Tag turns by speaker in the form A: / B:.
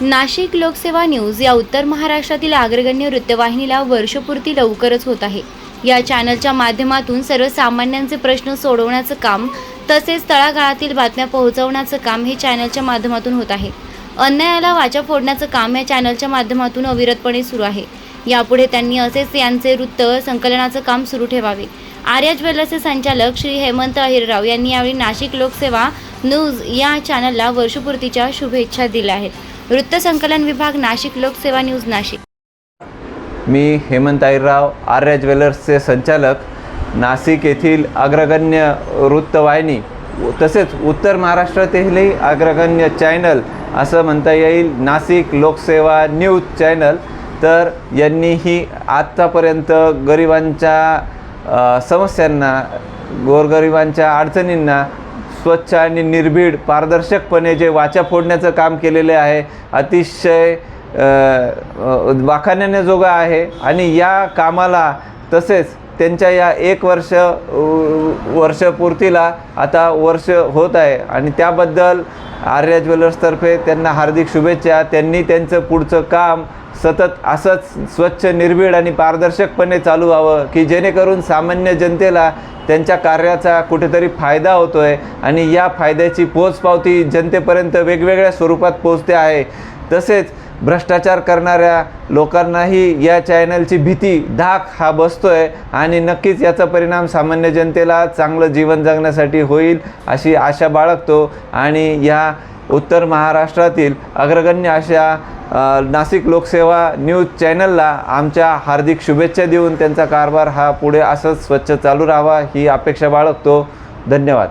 A: नाशिक लोकसेवा न्यूज या उत्तर महाराष्ट्रातील अग्रगण्य वृत्तवाहिनीला वर्षपूर्ती लवकरच होत आहे. या चॅनलच्या माध्यमातून सर्वसामान्यांचे प्रश्न सोडवण्याचं काम तसेच तळागाळातील बातम्या पोहोचवण्याचं काम हे चॅनलच्या माध्यमातून होत आहे. अन्यायाला वाचा फोडण्याचं काम या चॅनलच्या माध्यमातून अविरतपणे सुरू आहे. यापुढे त्यांनी असेच यांचे वृत्त संकलनाचं काम सुरू ठेवावे. आर्या ज्वेलर्सचे संचालक श्री हेमंत अहिरराव यांनी यावेळी नाशिक लोकसेवा न्यूज या चॅनलला वर्षपूर्तीच्या शुभेच्छा दिल्या आहेत. वृत्तसंकलन विभाग नाशिक लोकसेवा न्यूज नाशिक.
B: मी हेमंत आईराव आर्या ज्वेलर्सचे संचालक नाशिक येथील अग्रगण्य वृत्तवाहिनी तसेच उत्तर महाराष्ट्रातीलही अग्रगण्य चॅनल असं म्हणता येईल नाशिक लोकसेवा न्यूज चॅनल. तर यांनीही आत्तापर्यंत गरिबांच्या समस्यांना गोरगरिबांच्या अडचणींना स्वच्छ आणि निर्भीड पारदर्शकपणे जे वाचा फोडण्याचं काम केलेले आहे अतिशय वाखाण्याजोगा आहे आणि या कामाला तसेच त्यांच्या या एक वर्ष वर्षपूर्तीला आता वर्ष होत आहे आणि त्याबद्दल आर्या ज्वेलर्सतर्फे त्यांना हार्दिक शुभेच्छा. त्यांनी त्यांचं पुढचं काम सतत असंच स्वच्छ निर्भीड आणि पारदर्शकपणे चालू व्हावं की जेणेकरून सामान्य जनतेला त्यांच्या कार्याचा कुठेतरी फायदा होतो आहे आणि या फायद्याची पोचपावती जनतेपर्यंत वेगवेगळ्या स्वरूपात पोचते आहे. तसेच भ्रष्टाचार करणाऱ्या लोकांनाही या चॅनलची भीती धाक हा बसतो आहे आणि नक्कीच याचा परिणाम सामान्य जनतेला चांगलं जीवन जगण्यासाठी होईल अशी आशा बाळगतो. आणि या उत्तर महाराष्ट्रातील अग्रगण्य अशा नाशिक लोकसेवा न्यूज चॅनलला आमच्या हार्दिक शुभेच्छा देऊन त्यांचा कारभार हा पुढे असंच स्वच्छ चालू राहावा ही अपेक्षा बाळगतो. धन्यवाद.